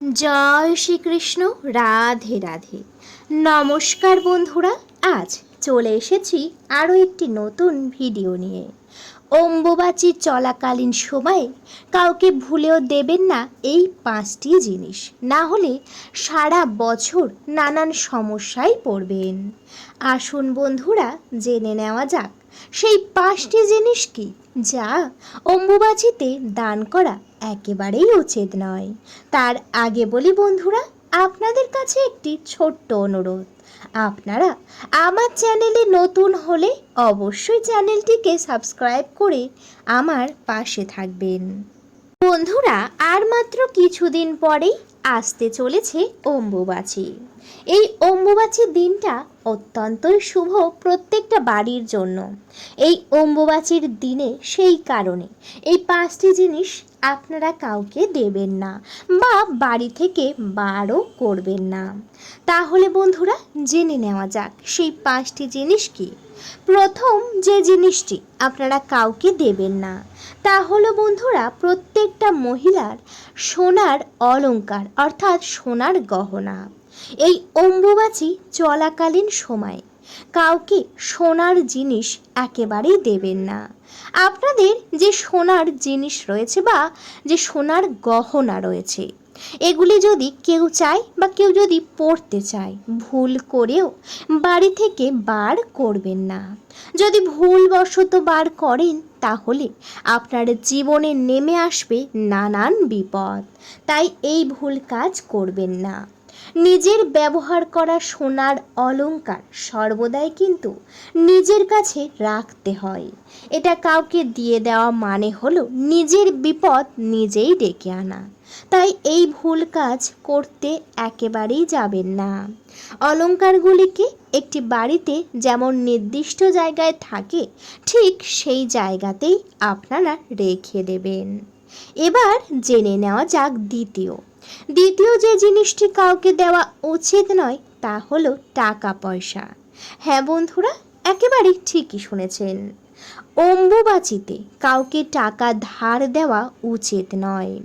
জয় শ্রীকৃষ্ণ রাধে রাধে। নমস্কার বন্ধুরা আজ চলে এসেছি আরও একটি নতুন ভিডিও নিয়ে। অম্বুবাচী চলাকালীন সময়ে কাউকে ভুলেও দেবেন না এই পাঁচটি জিনিস। না হলে সারা বছর নানান সমস্যায় পড়বেন। আসুন বন্ধুরা, জেনে নেওয়া যাক, সেই পাঁচটি জিনিস কি, যা অম্বুবাচীতে দান করা একেবারেই উচিত নয়। তার আগে বলি বন্ধুরা, আপনাদের কাছে একটি ছোট্ট অনুরোধ। আপনারা আমার চ্যানেলে নতুন হলে অবশ্যই চ্যানেলটিকে সাবস্ক্রাইব করে আমার পাশে থাকবেন। বন্ধুরা, আর মাত্র কিছুদিন পরেই আসতে চলেছে অম্বুবাচী। এই অম্বুবাচীর দিনটা অত্যন্তই শুভ প্রত্যেকটা বাড়ির জন্য। এই অম্বুবাচীর দিনে সেই কারণে এই পাঁচটি জিনিস আপনারা কাউকে দেবেন না বা বাড়ি থেকে বারও করবেন না। তাহলে বন্ধুরা, জেনে নেওয়া যাক সেই পাঁচটি জিনিস কি। প্রথম যে জিনিসটি আপনারা কাউকে দেবেন না, তা হলো বন্ধুরা, প্রত্যেকটা মহিলার সোনার অলংকার অর্থাৎ সোনার গহনা। এই অম্বুবাচী চলাকালীন সময়, কাউকে সোনার জিনিস একেবারেই দেবেন না। আপনাদের যে সোনার জিনিস রয়েছে বা যে সোনার গহনা রয়েছে, এগুলি যদি কেউ চায় বা কেউ যদি পড়তে চায়, ভুল করেও বাড়ি থেকে বার করবেন না। যদি ভুলবশত বার করেন তাহলে আপনার জীবনে নেমে আসবে নানান বিপদ। তাই এই ভুল কাজ করবেন না। নিজের ব্যবহার করা সোনার অলঙ্কার সর্বদাই কিন্তু নিজের কাছে রাখতে হয়। এটা কাউকে দিয়ে দেওয়া মানে হলো নিজের বিপদ নিজেই ডেকে আনা। তাই এই ভুল কাজ করতে একেবারেই যাবেন না। অলংকারগুলিকে একটি বাড়িতে যেমন নির্দিষ্ট জায়গায় থাকে, ঠিক সেই জায়গাতেই আপনারা রেখে দেবেন। এবার জেনে নেওয়া যাক দ্বিতীয়। দ্বিতীয় যে জিনিসটি কাউকে দেওয়া উচিত নয়, তা হলো টাকা পয়সা হ্যাঁ বন্ধুরা একেবারেই ঠিকই শুনেছেন। অম্বুবাচিতে কাউকে টাকা ধার দেওয়া উচিত নয়।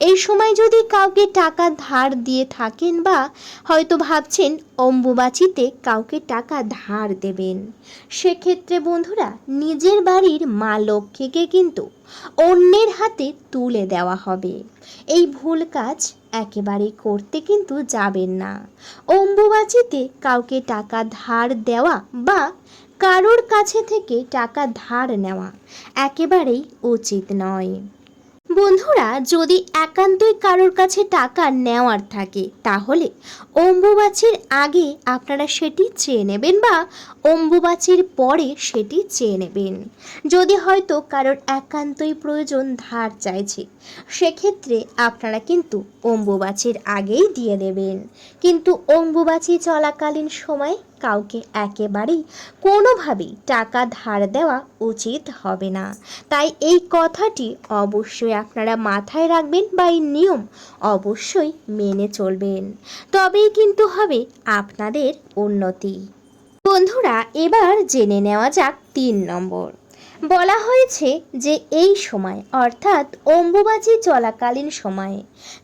এই সময় যদি কাউকে টাকা ধার দিয়ে থাকেন বা হয়তো ভাবছেন অম্বুবাচিতে কাউকে টাকা ধার দেবেন, সেক্ষেত্রে বন্ধুরা নিজের বাড়ির মা লক্ষ্মীকে কিন্তু অন্যের হাতে তুলে দেওয়া হবে। এই ভুল কাজ একেবারে করতে কিন্তু যাবেন না। অম্বুবাচিতে কাউকে টাকা ধার দেওয়া বা কারোর কাছে থেকে টাকা ধার নেওয়া একেবারেই উচিত নয়। বন্ধুরা, যদি একান্তই কারোর কাছে টাকা নেওয়ার থাকে, তাহলে অম্বুবাচীর আগে আপনারা সেটি চেয়ে নেবেন বা অম্বুবাচীর পরে সেটি চেয়ে নেবেন। যদি হয়তো কারোর একান্তই প্রয়োজন ধার চাইছে, সেক্ষেত্রে আপনারা কিন্তু অম্বুবাচীর আগেই দিয়ে দেবেন। কিন্তু অম্বুবাচী চলাকালীন সময়ে কাউকে একেবারেই কোনোভাবেই টাকা ধার দেওয়া উচিত হবে না। তাই এই কথাটি অবশ্যই আপনারা মাথায় রাখবেন বা এই নিয়ম অবশ্যই মেনে চলবেন। তবেই কিন্তু হবে আপনাদের উন্নতি। বন্ধুরা, এবার জেনে নেওয়া যাক তিন নম্বর। বলা হয়েছে যে এই সময়, অর্থাৎ অম্বুবাচী চলাকালীন সময়ে,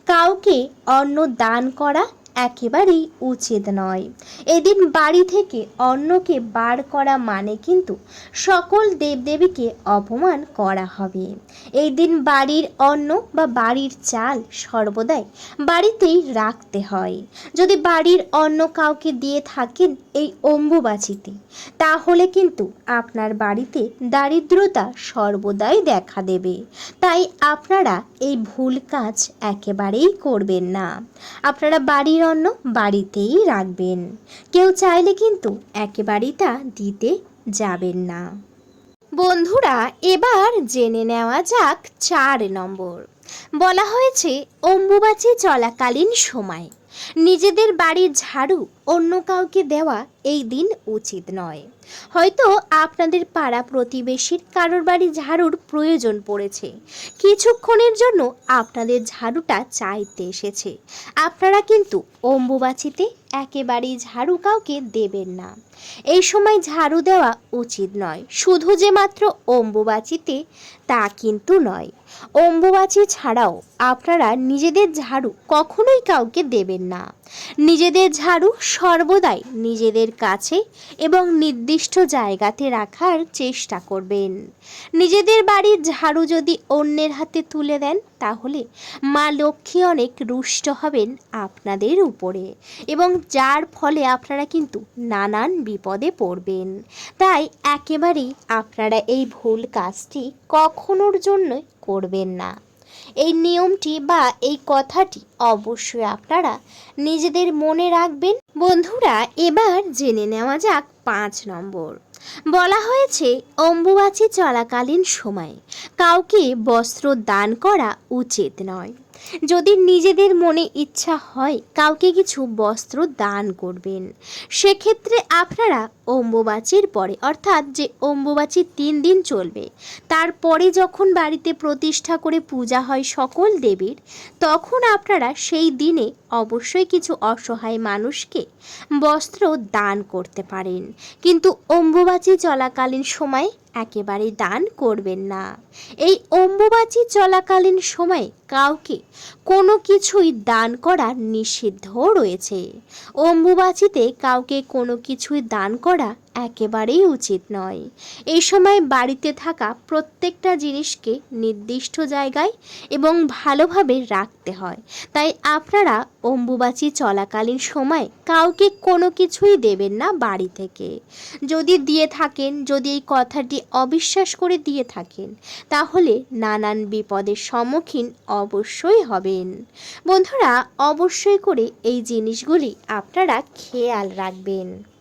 কাউকে অন্ন দান করা একেবারেই উচিত নয়। এদিন বাড়ি থেকে অন্নকে বার করা মানে কিন্তু সকল দেবদেবীকে অপমান করা হবে। এই দিন বাড়ির অন্ন বা বাড়ির চাল সর্বদাই বাড়িতেই রাখতে হয়। যদি বাড়ির অন্ন কাউকে দিয়ে থাকেন এই অম্বুবাচিতে, তাহলে কিন্তু আপনার বাড়িতে দারিদ্রতা সর্বদাই দেখা দেবে। তাই আপনারা এই ভুল কাজ একেবারেই করবেন না। আপনারা বাড়ির অন্ন বাড়িতেই রাখবেন। কেউ চাইলে কিন্তু একেবারেই তা দিতে যাবেন না। বন্ধুরা, এবার জেনে নেওয়া যাক চার নম্বর। বলা হয়েছে, অম্বুবাচী চলাকালীন সময়। নিজেদের বাড়ির ঝাড়ু অন্য কাউকে দেওয়া এই দিন উচিত নয়। হয়তো আপনাদের পাড়া প্রতিবেশীর কারোর বাড়ি ঝাড়ুর প্রয়োজন পড়েছে। কিছুক্ষণের জন্য আপনাদের ঝাড়ুটা চাইতে এসেছে। আপনারা কিন্তু অম্বুবাচিতে একেবারেই ঝাড়ু কাউকে দেবেন না। এই সময় ঝাড়ু দেওয়া উচিত নয়। শুধু যে মাত্র অম্বুবাচিতে তা কিন্তু নয়। অম্বুবাচি ছাড়াও আপনারা নিজেদের ঝাড়ু কখনোই কাউকে দেবেন না। নিজেদের ঝাড়ু সর্বদাই নিজেদের কাছে এবং নির্দিষ্ট জায়গাতে রাখার চেষ্টা করবেন। নিজেদের বাড়ির ঝাড়ু যদি অন্যের হাতে তুলে দেন, তাহলে মা লক্ষ্মী অনেক রুষ্ট হবেন আপনাদের উপরে এবং যার ফলে আপনারা কিন্তু নানান বিপদে পড়বেন। তাই একেবারেই আপনারা এই ভুল কাজটি কখনোর জন্য করবেন না। এই নিয়মটি বা এই কথাটি অবশ্যই আপনারা নিজেদের মনে রাখবেন। বন্ধুরা, এবার জেনে নেওয়া যাক পাঁচ নম্বর। বলা হয়েছে, অম্বুবাচী চলাকালীন সময়ে কাউকে বস্ত্র দান করা উচিত নয়। যদি নিজেদের মনে ইচ্ছা হয় কাউকে কিছু বস্ত্র দান করবেন। সেক্ষেত্রে আপনারা অম্বুবাচীর পরে, অর্থাৎ যে অম্বুবাচী তিন দিন চলবে, তারপরে যখন বাড়িতে প্রতিষ্ঠা করে পূজা হয় সকল দেবীর, তখন আপনারা সেই দিনে অবশ্যই কিছু অসহায় মানুষকে বস্ত্র দান করতে পারেন। কিন্তু অম্বুবাচী চলাকালীন সময় একেবারে দান করবেন না। এই অম্বুবাচী চলাকালীন সময়ে কাউকে কোনো কিছুই দান করা নিষিদ্ধ রয়েছে। অম্বুবাচিতে কাউকে কোনো কিছুই দান করা একেবারেই উচিত নয়। এই সময় বাড়িতে থাকা প্রত্যেকটা জিনিসকে নির্দিষ্ট জায়গায় এবং ভালোভাবে রাখতে হয়। তাই আপনারা অম্বুবাচী চলাকালীন সময় কাউকে কোনো কিছুই দেবেন না বাড়ি থেকে। যদি দিয়ে থাকেন, যদি এই কথাটি অবিশ্বাস করে দিয়ে থাকেন, তাহলে নানান বিপদের সম্মুখীন অবশ্যই হবেন। বন্ধুরা, অবশ্যই করে এই জিনিসগুলি আপনারা খেয়াল রাখবেন।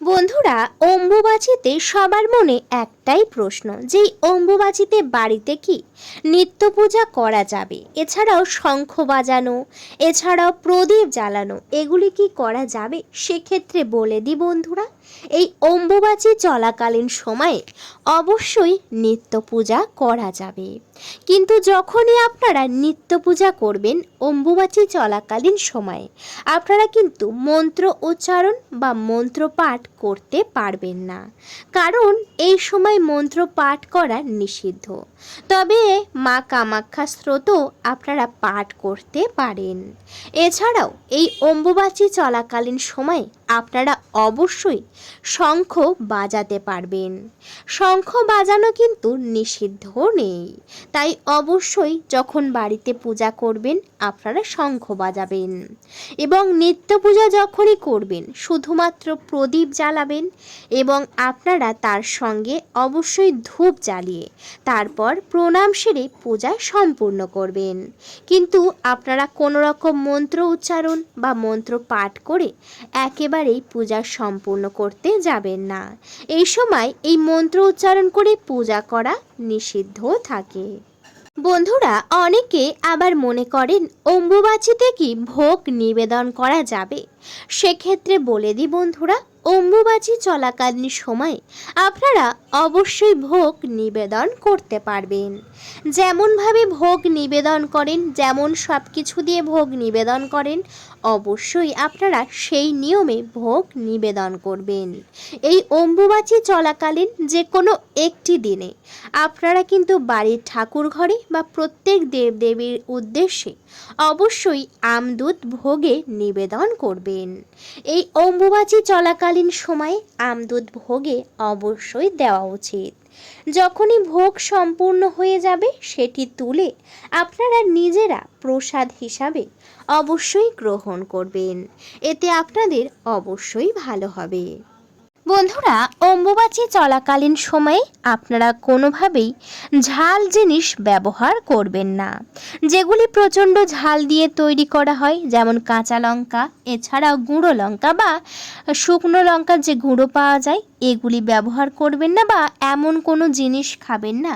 বন্ধুরা অম্বুবাচিতে সবার মনে একটাই প্রশ্ন, যে অম্বুবাচিতে বাড়িতে কি নিত্য পূজা করা যাবে? এছাড়াও শঙ্খ বাজানো, এছাড়াও প্রদীপ জ্বালানো, এগুলি কি করা যাবে? সেক্ষেত্রে বলে দিই বন্ধুরা, এই অম্বুবাচী চলাকালীন সময়ে অবশ্যই নিত্য পূজা করা যাবে। কিন্তু যখনই আপনারা নিত্য পূজা করবেন অম্বুবাচী চলাকালীন সময়ে, আপনারা কিন্তু মন্ত্র উচ্চারণ বা মন্ত্র পাঠ করতে পারবেন না। কারণ এই সময় মন্ত্র পাঠ করা নিষিদ্ধ। তবে মা কামাখ্যা স্রোত আপনারা পাঠ করতে পারেন। এছাড়াও এই অম্বুবাচী চলাকালীন সময়ে আপনারা অবশ্যই শঙ্খ বাজাতে পারবেন। শঙ্খ বাজানো কিন্তু নিষিদ্ধ নেই। তাই অবশ্যই যখন বাড়িতে পূজা করবেন আপনারা শঙ্খ বাজাবেন। এবং নিত্য পূজা যখনই করবেন, শুধুমাত্র প্রদীপ জ্বালাবেন এবং আপনারা তার সঙ্গে অবশ্যই ধূপ জ্বালিয়ে তারপর প্রণাম সেরে পূজা সম্পূর্ণ করবেন। কিন্তু আপনারা কোনো রকম মন্ত্র উচ্চারণ বা মন্ত্র পাঠ করে একেবারেই পূজা সম্পূর্ণ করতে যাবেন না। এই সময় এই মন্ত্র উচ্চারণ করে পূজা করা নিষিদ্ধ থাকে। বন্ধুরা, অনেকে আবার মনে করেন অম্বুবাচিতে কি ভোগ নিবেদন করা যাবে? সেক্ষেত্রে বলে দিই বন্ধুরা অম্বুবাচী চলাকালীন সময়ে আপনারা অবশ্যই ভোগ নিবেদন করতে পারবেন। যেমনভাবে ভোগ নিবেদন করেন, যেমন সব কিছু দিয়ে ভোগ নিবেদন করেন, অবশ্যই আপনারা সেই নিয়মে ভোগ নিবেদন করবেন। এই অম্বুবাচী চলাকালীন যে কোনো একটি দিনে আপনারা কিন্তু বাড়ির ঠাকুর ঘরে বা প্রত্যেক দেবদেবীর উদ্দেশ্যে অবশ্যই আমদুধ ভোগে নিবেদন করবেন। এই অম্বুবাচী চলাকালীন সময়ে আমদুধ ভোগে অবশ্যই দেওয়া উচিত। যখনই ভোগ সম্পূর্ণ হয়ে যাবে, সেটি তুলে আপনারা নিজেরা প্রসাদ হিসাবে অবশ্যই গ্রহণ করবেন। এতে আপনাদের অবশ্যই ভালো হবে। বন্ধুরা, অম্বুবাচী চলাকালীন সময়ে আপনারা কোনোভাবেই ঝাল জিনিস ব্যবহার করবেন না। যেগুলি প্রচণ্ড ঝাল দিয়ে তৈরি করা হয়, যেমন কাঁচা লঙ্কা, এছাড়াও গুঁড়ো লঙ্কা বা শুকনো লঙ্কার যে গুঁড়ো পাওয়া যায় এগুলি ব্যবহার করবেন না বা এমন কোনো জিনিস খাবেন না,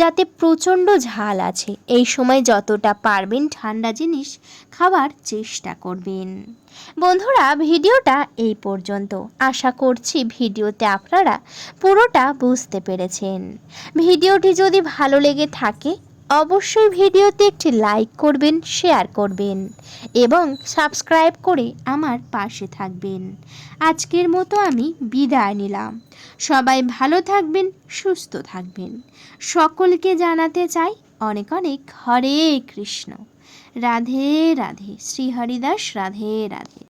যাতে প্রচণ্ড ঝাল আছে। এই সময় যতটা পারবেন ঠান্ডা জিনিস খাবার চেষ্টা করবেন। বন্ধুরা, ভিডিওটা এই পর্যন্ত। আশা করছি ভিডিওতে আপনারা পুরোটা বুঝতে পেরেছেন। ভিডিওটি যদি ভালো লেগে থাকে অবশ্যই ভিডিওতে একটি লাইক করবেন, শেয়ার করবেন এবং সাবস্ক্রাইব করে আমার পাশে থাকবেন। আজকের মতো আমি বিদায় নিলাম। সবাই ভালো থাকবেন, সুস্থ থাকবেন। সকলকে জানাতে চাই অনেক অনেক হরে কৃষ্ণ। রাধে রাধে, শ্রী হরিদাস, রাধে রাধে।